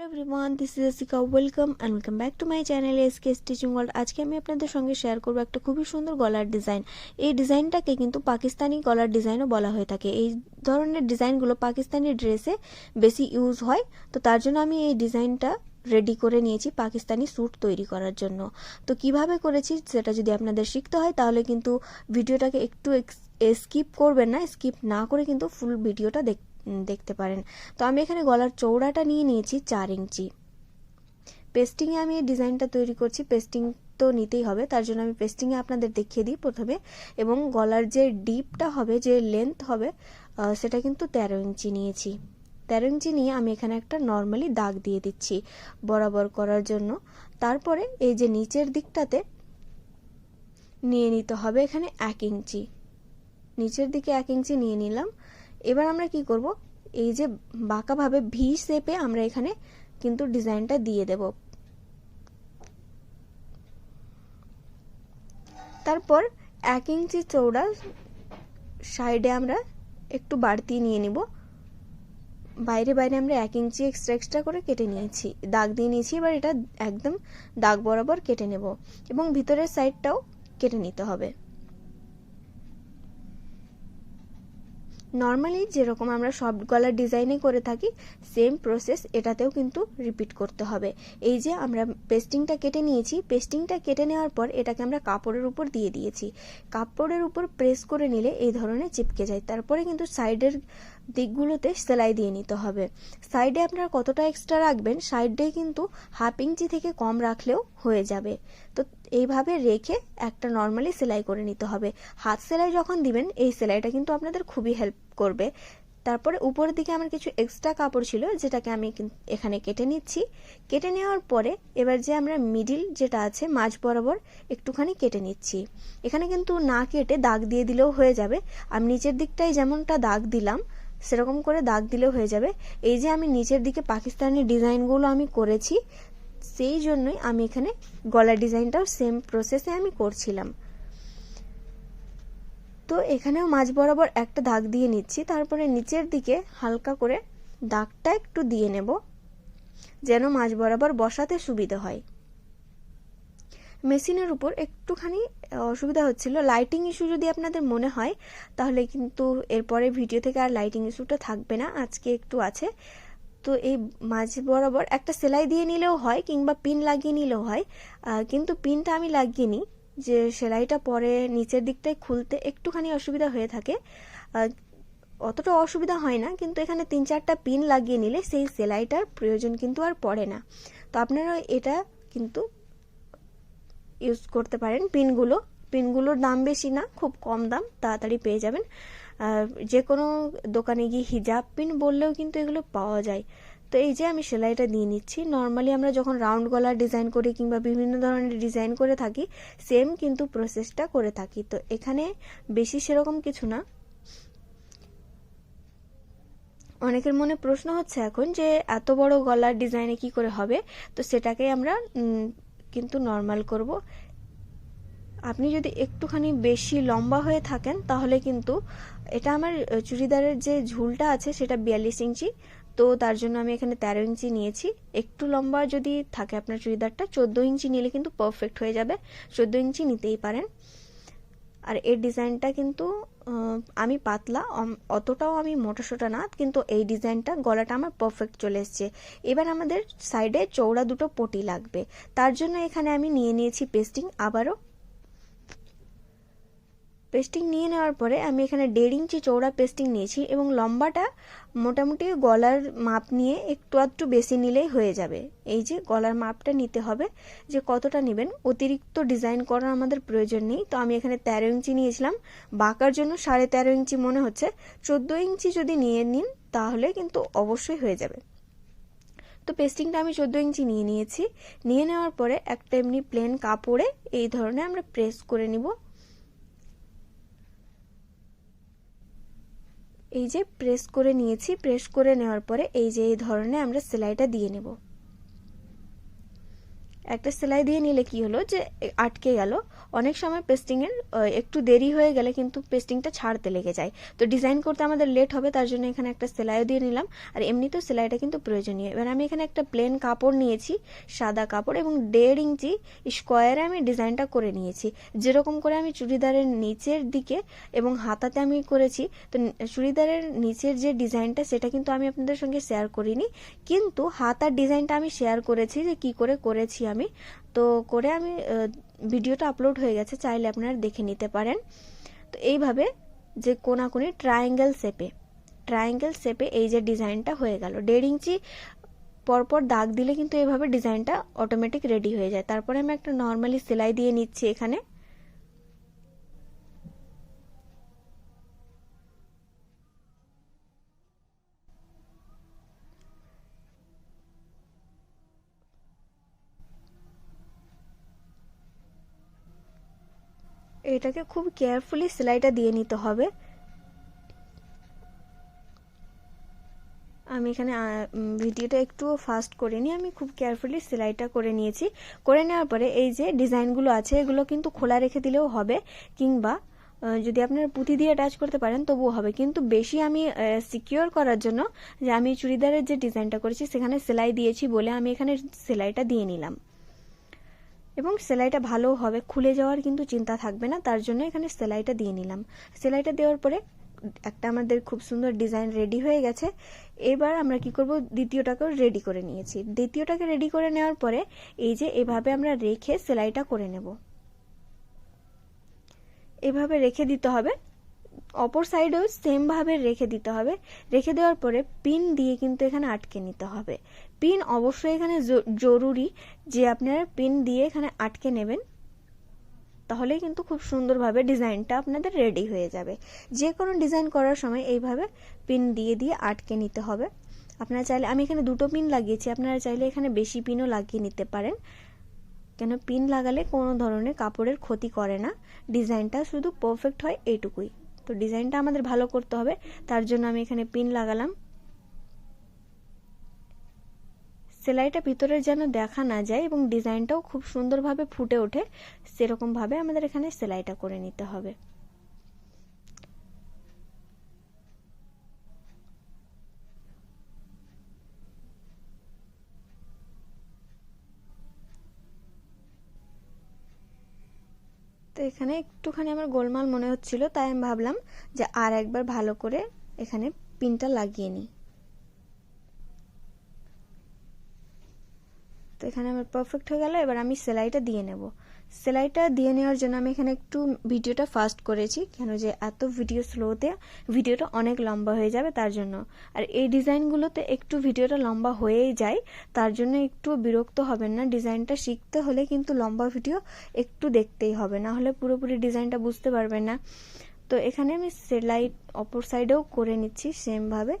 Hello everyone this is Asika welcome and welcome back to my channel SK stitching world আজকে আমি আপনাদের সঙ্গে share করব একটা খুবই সুন্দর গলার ডিজাইন এই ডিজাইনটাকে কিন্তু পাকিস্তানি গলার ডিজাইনও বলা হয়ে থাকে। এই ধরনের ডিজাইনগুলো পাকিস্তানি ড্রেসে বেশি ইউজ হয়। তো তার জন্য আমি এই ডিজাইনটা রেডি করে নিয়েছি পাকিস্তানি স্যুট তৈরি করার জন্য। তো কীভাবে করেছি সেটা যদি আপনাদের শিখতে হয়, তাহলে কিন্তু ভিডিওটাকে একটু স্কিপ করবেন না। স্কিপ না করে কিন্তু ফুল ভিডিওটা দেখ দেখতে পারেন। তো আমি এখানে গলার চৌড়াটা নিয়ে নিয়েছি চার ইঞ্চি। পেস্টিংয়ে আমি এই ডিজাইনটা তৈরি করছি। পেস্টিং তো নিতেই হবে। তার জন্য আমি পেস্টিংয়ে আপনাদের দেখিয়ে দিই প্রথমে। এবং গলার যে ডিপটা হবে, যে লেন্থ হবে সেটা কিন্তু তেরো ইঞ্চি নিয়েছি। তেরো ইঞ্চি নিয়ে আমি এখানে একটা নর্মালি দাগ দিয়ে দিচ্ছি বরাবর করার জন্য। তারপরে এই যে নিচের দিকটাতে নিয়ে নিতে হবে এখানে এক ইঞ্চি। নিচের দিকে এক ইঞ্চি নিয়ে নিলাম। এবার আমরা কি করব? এই যে বাঁকাভাবে ভি শেপে আমরা এখানে কিন্তু ডিজাইনটা দিয়ে দেব। তারপর এক ইঞ্চি চৌড়া সাইডে আমরা একটু বাড়তি নিয়ে নিব। বাইরে বাইরে আমরা এক ইঞ্চি এক্সট্রা এক্সট্রা করে কেটে নিয়েছি। দাগ দিয়ে নিয়েছি, এবার এটা একদম দাগ বরাবর কেটে নেব এবং ভিতরের সাইডটাও কেটে নিতে হবে। নর্মালি যেরকম আমরা সব গলার ডিজাইনে করে থাকি সেম প্রসেস এটাতেও কিন্তু রিপিট করতে হবে। এই যে আমরা পেস্টিংটা কেটে নিয়েছি পেস্টিংটা কেটে নেওয়ার পর এটাকে আমরা কাপড়ের উপর দিয়ে দিয়েছি। কাপড়ের উপর প্রেস করে নিলে এই ধরনের চিপকে যায়। তারপরে কিন্তু সাইডের দিকগুলোতে সেলাই দিয়ে নিতে হবে। সাইডে আপনারা কতটা এক্সট্রা রাখবেন সাইডে কিন্তু হাফ ইঞ্চি থেকে কম রাখলেও হয়ে যাবে। তো এইভাবে রেখে একটা নর্মালি সেলাই করে নিতে হবে। হাত সেলাই যখন দিবেন, এই সেলাইটা কিন্তু আপনাদের খুবই হেল্প করবে। তারপরে উপরের দিকে আমার কিছু এক্সট্রা কাপড় ছিল, যেটাকে আমি এখানে কেটে নিচ্ছি। কেটে নেওয়ার পরে এবার যে আমরা মিডিল যেটা আছে, মাঝ বরাবর একটুখানি কেটে নিচ্ছি। এখানে কিন্তু না কেটে দাগ দিয়ে দিলেও হয়ে যাবে। আমি নিচের দিকটাই যেমনটা দাগ দিলাম সেরকম করে দাগ দিলেও হয়ে যাবে। এই যে আমি নিচের দিকে পাকিস্তানি ডিজাইনগুলো আমি করেছি, সেই জন্যই আমি এখানে গলার ডিজাইনটাও সেম প্রসেসে আমি করছিলাম। তো এখানেও মাঝ বরাবর একটা দাগ দিয়ে নিচ্ছি, তারপরে নিচের দিকে হালকা করে দাগটা একটু দিয়ে নেব, যেন মাঝ বরাবর বসাতে সুবিধা হয়। মেশিনের উপর একটুখানি অসুবিধা হচ্ছিল। লাইটিং ইস্যু যদি আপনাদের মনে হয়, তাহলে কিন্তু এরপরে ভিডিও থেকে আর লাইটিং ইস্যুটা থাকবে না। আজকে একটু আছে। তো এই মাঝ বরাবর একটা সেলাই দিয়ে নিলেও হয়, কিংবা পিন লাগিয়ে নিলেও হয়। কিন্তু পিনটা আমি লাগিয়ে নিই, যে সেলাইটা পরে নিচের দিকটায় খুলতে একটুখানি অসুবিধা হয়ে থাকে। অতটা অসুবিধা হয় না, কিন্তু এখানে তিন চারটা পিন লাগিয়ে নিলে সেই সেলাইটার প্রয়োজন কিন্তু আর পড়ে না। তো আপনারা এটা কিন্তু ইউজ করতে পারেন। পিনগুলো, পিনগুলোর দাম বেশি না, খুব কম দাম, তাড়াতাড়ি পেয়ে যাবেন। যে কোনো দোকানে গিয়ে হিজাব পিন বললেও কিন্তু এগুলো পাওয়া যায়। তো এই যে আমি সেলাইটা দিয়ে নিচ্ছি। নর্মালি আমরা যখন রাউন্ড গলার ডিজাইন করি কিংবা বিভিন্ন ধরনের ডিজাইন করে থাকি সেম কিন্তু প্রসেসটা করে থাকি। তো এখানে বেশি সেরকম কিছু না। অনেকের মনে প্রশ্ন হচ্ছে এখন যে এত বড় গলার ডিজাইনে কি করে হবে? তো সেটাকে আমরা কিন্তু নর্মাল করব। আপনি যদি একটুখানি বেশি লম্বা হয়ে থাকেন, তাহলে কিন্তু এটা আমার চুড়িদারের যে ঝুলটা আছে সেটা বিয়াল্লিশ ইঞ্চি। তো তার জন্য আমি এখানে তেরো ইঞ্চি নিয়েছি। একটু লম্বা যদি থাকে আপনার চুড়িদারটা, চোদ্দ ইঞ্চি নিলে কিন্তু পারফেক্ট হয়ে যাবে। চোদ্দ ইঞ্চি নিতেই পারেন। আর এর ডিজাইনটা কিন্তু আমি পাতলা অতটাও আমি মোটাসোটা না, কিন্তু এই ডিজাইনটা গলাটা আমার পারফেক্ট চলে এসছে। এবার আমাদের সাইডে চৌড়া দুটো পটি লাগবে। তার জন্য এখানে আমি নিয়ে নিয়েছি পেস্টিং আবারও পেস্টিং নিয়ে নেওয়ার পরে আমি এখানে দেড় ইঞ্চি চৌড়া পেস্টিং নিয়েছি এবং লম্বাটা মোটামুটি গলার মাপ নিয়ে একটু আধটু বেশি নিলেই হয়ে যাবে। এই যে গলার মাপটা নিতে হবে যে কতটা নেবেন। অতিরিক্ত ডিজাইন করার আমাদের প্রয়োজন নেই। তো আমি এখানে তেরো ইঞ্চি নিয়েছিলাম। বাঁকার জন্য সাড়ে তেরো ইঞ্চি মনে হচ্ছে। চোদ্দ ইঞ্চি যদি নিয়ে নিন তাহলে কিন্তু অবশ্যই হয়ে যাবে। তো পেস্টিংটা আমি চোদ্দ ইঞ্চি নিয়ে নিয়েছি। নিয়ে নেওয়ার পরে একটা এমনি প্লেন কাপড়ে এই ধরনের আমরা প্রেস করে নিব। এই যে প্রেস করে নিয়েছি প্রেস করে নেওয়ার পরে এই যে এই ধরনের আমরা সেলাইটা দিয়ে নেব। একটা সেলাই দিয়ে নিলে কি হলো যে আটকে গেল। অনেক সময় পেস্টিংয়ের একটু দেরি হয়ে গেলে কিন্তু পেস্টিংটা ছাড়তে লেগে যায়। তো ডিজাইন করতে আমাদের লেট হবে, তার জন্য এখানে একটা সেলাইও দিয়ে নিলাম। আর এমনিতেও সেলাইটা কিন্তু প্রয়োজনীয়। এবার আমি এখানে একটা প্লেন কাপড় নিয়েছি, সাদা কাপড় এবং দেড় ইঞ্চি স্কোয়ারে আমি ডিজাইনটা করে নিয়েছি। যেরকম করে আমি চুড়িদারের নিচের দিকে এবং হাতাতে আমি করেছি, তো চুড়িদারের নিচের যে ডিজাইনটা সেটা কিন্তু আমি আপনাদের সঙ্গে শেয়ার করিনি। কিন্তু হাতার ডিজাইনটা আমি শেয়ার করেছি যে কি করে করেছি আমি। তো করে আমি ভিডিওটা আপলোড হয়ে গেছে, চাইলে আপনারা দেখে নিতে পারেন। তো এইভাবে যে কোনাকুনি ট্রায়াঙ্গেল শেপে ট্রায়াঙ্গেল শেপে এই যে ডিজাইনটা হয়ে গেল। দেড় ইঞ্চি পরপর দাগ দিলে কিন্তু এভাবে ডিজাইনটা অটোমেটিক রেডি হয়ে যায়। তারপরে আমি একটা নর্মালি সেলাই দিয়ে নিচ্ছি এখানে। এটাকে খুব কেয়ারফুলি সেলাইটা দিয়ে নিতে হবে। আমি এখানে ভিডিওটা একটু ফাস্ট করে নিই। আমি খুব কেয়ারফুলি সেলাইটা করে নিয়েছি। করে নেওয়ার পরে এই যে ডিজাইনগুলো আছে, এগুলো কিন্তু খোলা রেখে দিলেও হবে, কিংবা যদি আপনারা পুঁথি দিয়ে অ্যাটাচ করতে পারেন, তবুও হবে। কিন্তু বেশি আমি সিকিওর করার জন্য যে আমি চুড়িদারের যে ডিজাইনটা করেছি, সেখানে সেলাই দিয়েছি বলে আমি এখানে সেলাইটা দিয়ে নিলাম। এবং সেলাইটা ভালো হবে। খুলে যাওয়ার কিন্তু চিন্তা থাকবে না, তার জন্য এখানে সেলাইটা দিয়ে নিলাম। সেলাইটা দেওয়ার পরে একটা আমাদের খুব সুন্দর ডিজাইন রেডি হয়ে গেছে। এবার আমরা কি করব? দ্বিতীয়টাকেও রেডি করে নিয়েছি। দ্বিতীয়টাকে রেডি করে নেওয়ার পরে এই যে এভাবে আমরা রেখে সেলাইটা করে নেব। এভাবে রেখে দিতে হবে। অপর সাইডেও সেমভাবে রেখে দিতে হবে। রেখে দেওয়ার পরে পিন দিয়ে কিন্তু এখানে আটকে নিতে হবে। পিন অবশ্যই এখানে জরুরি যে আপনারা পিন দিয়ে এখানে আটকে নেবেন। তাহলে কিন্তু খুব সুন্দরভাবে ডিজাইনটা আপনাদের রেডি হয়ে যাবে। যে কোনো ডিজাইন করার সময় এইভাবে পিন দিয়ে দিয়ে আটকে নিতে হবে। আপনারা চাইলে, আমি এখানে দুটো পিন লাগিয়েছি, আপনারা চাইলে এখানে বেশি পিনও লাগিয়ে নিতে পারেন। কেন পিন লাগালে কোনো ধরনের কাপড়ের ক্ষতি করে না। ডিজাইনটা শুধু পারফেক্ট হয় এইটুকুই। তো ডিজাইনটা আমাদের ভালো করতে হবে। তার জন্য আমি এখানে পিন লাগালাম। সেলাইটা ভিতরের যেন দেখা না যায় এবং ডিজাইনটাও খুব সুন্দরভাবে ফুটে ওঠে, সেরকমভাবে আমাদের এখানে সেলাইটা করে নিতে হবে। এখানে একটুখানি আমার গোলমাল মনে হচ্ছিল, তাই আমি ভাবলাম যে আর একবার ভালো করে এখানে পিনটা লাগিয়ে নিই। তো এখানে আমার পারফেক্ট হয়ে গেল, এবার আমি সেলাইটা দিয়ে নেব। সেলাইটা দিয়ে নেওয়ার জন্য আমি এখানে একটু ভিডিওটা ফাস্ট করেছি, কেন যে এত ভিডিও স্লোতে ভিডিওটা অনেক লম্বা হয়ে যাবে তার জন্য। আর এই ডিজাইনগুলোতে একটু ভিডিওটা লম্বা হয়েই যায়, তার জন্য একটু বিরক্ত হবেন না। ডিজাইনটা শিখতে হলে কিন্তু লম্বা ভিডিও একটু দেখতেই হবে, না হলে পুরোপুরি ডিজাইনটা বুঝতে পারবেন না। তো এখানে আমি সেলাই অপর সাইডেও করে নিচ্ছি সেমভাবে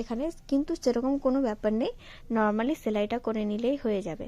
এখানে কিন্তু সেরকম কোনো ব্যাপার নেই নর্মালি সেলাইটা করে নিলেই হয়ে যাবে।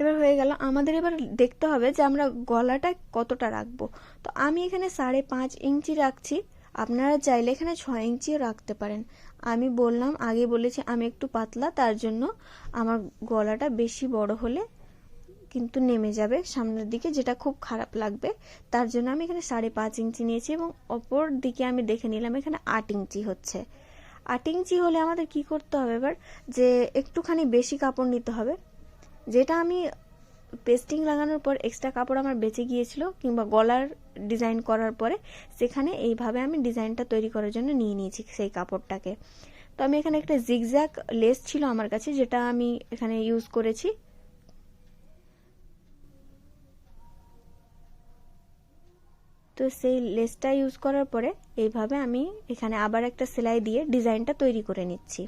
এবার হয়ে গেল। আমাদের এবার দেখতে হবে যে আমরা গলাটা কতটা রাখব। তো আমি এখানে সাড়ে পাঁচ ইঞ্চি রাখছি। আপনারা চাইলে এখানে ছয় ইঞ্চিও রাখতে পারেন। আমি বললাম, আগে বলেছি আমি একটু পাতলা, তার জন্য আমার গলাটা বেশি বড় হলে কিন্তু নেমে যাবে সামনের দিকে, যেটা খুব খারাপ লাগবে। তার জন্য আমি এখানে সাড়ে পাঁচ ইঞ্চি নিয়েছি এবং অপর দিকে আমি দেখে নিলাম এখানে আট ইঞ্চি হচ্ছে। আট ইঞ্চি হলে আমাদের কি করতে হবে এবার? যে একটুখানি বেশি কাপড় নিতে হবে। যেটা আমি পেস্টিং লাগানোর পর এক্সট্রা কাপড় আমার বেঁচে গিয়েছিল কিংবা গলার ডিজাইন করার পরে, সেখানে এইভাবে আমি ডিজাইনটা তৈরি করার জন্য নিয়ে নিয়েছি সেই কাপড়টাকে। তো আমি এখানে একটা জিগজ্যাক লেস ছিল আমার কাছে, যেটা আমি এখানে ইউজ করেছি। তো সেই লেসটা ইউজ করার পরে, এইভাবে আমি এখানে আবার একটা সেলাই দিয়ে ডিজাইনটা তৈরি করে নিচ্ছি।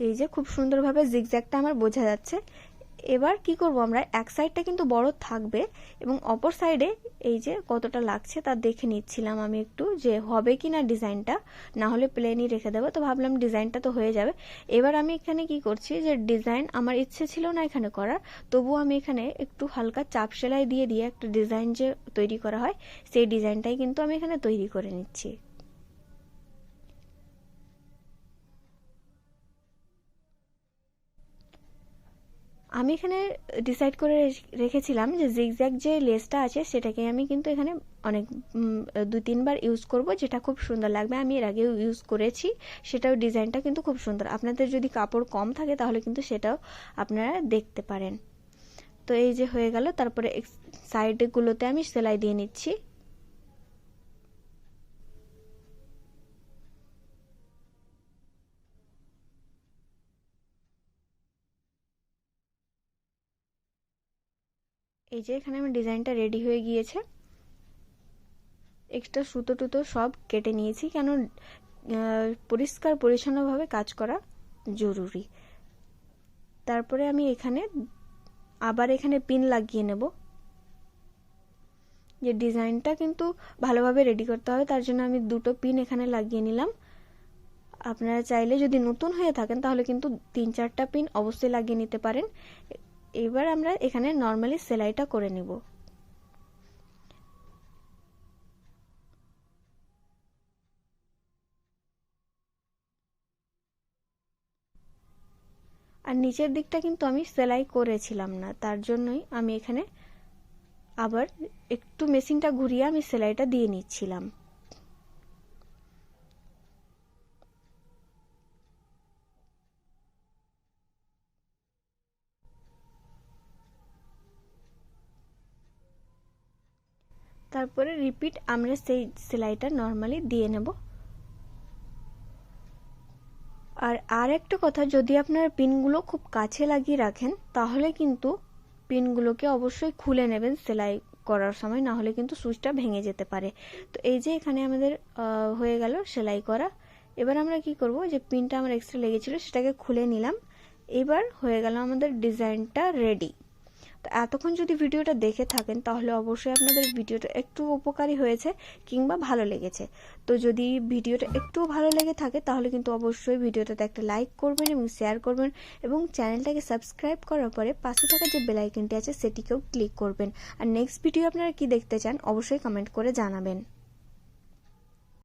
এই যে খুব সুন্দরভাবে জিগজ্যাগটা আমার বোঝা যাচ্ছে। এবার কি করব আমরা? এক সাইডটা কিন্তু বড় থাকবে এবং অপর সাইডে এই যে কতটা লাগছে তা দেখে নিচ্ছিলাম আমি একটু যে হবে কি না ডিজাইনটা না হলে প্লেনই রেখে দেবো। তো ভাবলাম ডিজাইনটা তো হয়ে যাবে। এবার আমি এখানে কি করছি যে ডিজাইন আমার ইচ্ছে ছিল না এখানে করার। তবু আমি এখানে একটু হালকা চাপ সেলাই দিয়ে দিয়ে একটা ডিজাইন যে তৈরি করা হয়, সেই ডিজাইনটাই কিন্তু আমি এখানে তৈরি করে নিচ্ছি। আমি এখানে ডিসাইড করে রেখেছিলাম যে জিগজ্যাগ যে লেসটা আছে সেটাকে আমি কিন্তু এখানে অনেক দু তিনবার ইউজ করব, যেটা খুব সুন্দর লাগবে। আমি এর আগেও ইউজ করেছি, সেটাও ডিজাইনটা কিন্তু খুব সুন্দর। আপনাদের যদি কাপড় কম থাকে তাহলে কিন্তু সেটাও আপনারা দেখতে পারেন। তো এই যে হয়ে গেল, তারপরে সাইডগুলোতে আমি সেলাই দিয়ে নিচ্ছি। এই যে এখানে আমার ডিজাইনটা রেডি হয়ে গিয়েছে। এক্সট্রা সুতো টুতো সব কেটে নিয়েছি, কেন পরিষ্কার পরিচ্ছন্নভাবে কাজ করা জরুরি। তারপরে আমি এখানে আবার এখানে পিন লাগিয়ে নেব। যে ডিজাইনটা কিন্তু ভালোভাবে রেডি করতে হবে, তার জন্য আমি দুটো পিন এখানে লাগিয়ে নিলাম। আপনারা চাইলে যদি নতুন হয়ে থাকেন, তাহলে কিন্তু তিন চারটা পিন অবশ্যই লাগিয়ে নিতে পারেন। এবার আমরা এখানে নর্মালি সেলাইটা করে নিব। আর নিচের দিকটা কিন্তু আমি সেলাই করেছিলাম না, তার জন্যই আমি এখানে আবার একটু মেশিনটা ঘুরিয়ে আমি সেলাইটা দিয়ে নিচ্ছিলাম। তারপরে রিপিট আমরা সেই সেলাইটা নর্মালি দিয়ে নেব। আর আর একটা কথা, যদি আপনার পিনগুলো খুব কাছে লাগিয়ে রাখেন, তাহলে কিন্তু পিনগুলোকে অবশ্যই খুলে নেবেন সেলাই করার সময় না হলে কিন্তু সুইচটা ভেঙে যেতে পারে। তো এই যে এখানে আমাদের হয়ে গেল সেলাই করা। এবার আমরা কি করব, যে পিনটা আমার এক্সট্রা লেগেছিল সেটাকে খুলে নিলাম। এবার হয়ে গেল আমাদের ডিজাইনটা রেডি তো এতক্ষণ যদি ভিডিওটা দেখে থাকেন, তাহলে অবশ্যই আপনাদের ভিডিওটা একটু উপকারী হয়েছে কিংবা ভালো লেগেছে। তো যদি ভিডিওটা একটু ভালো লেগে থাকে, তাহলে কিন্তু অবশ্যই ভিডিওটাতে একটা লাইক করবেন এবং শেয়ার করবেন এবং চ্যানেলটাকে সাবস্ক্রাইব করার পরে পাশে থাকা যে বেলাইকনটি আছে, সেটিকেও ক্লিক করবেন। আর নেক্সট ভিডিও আপনারা কি দেখতে চান, অবশ্যই কমেন্ট করে জানাবেন।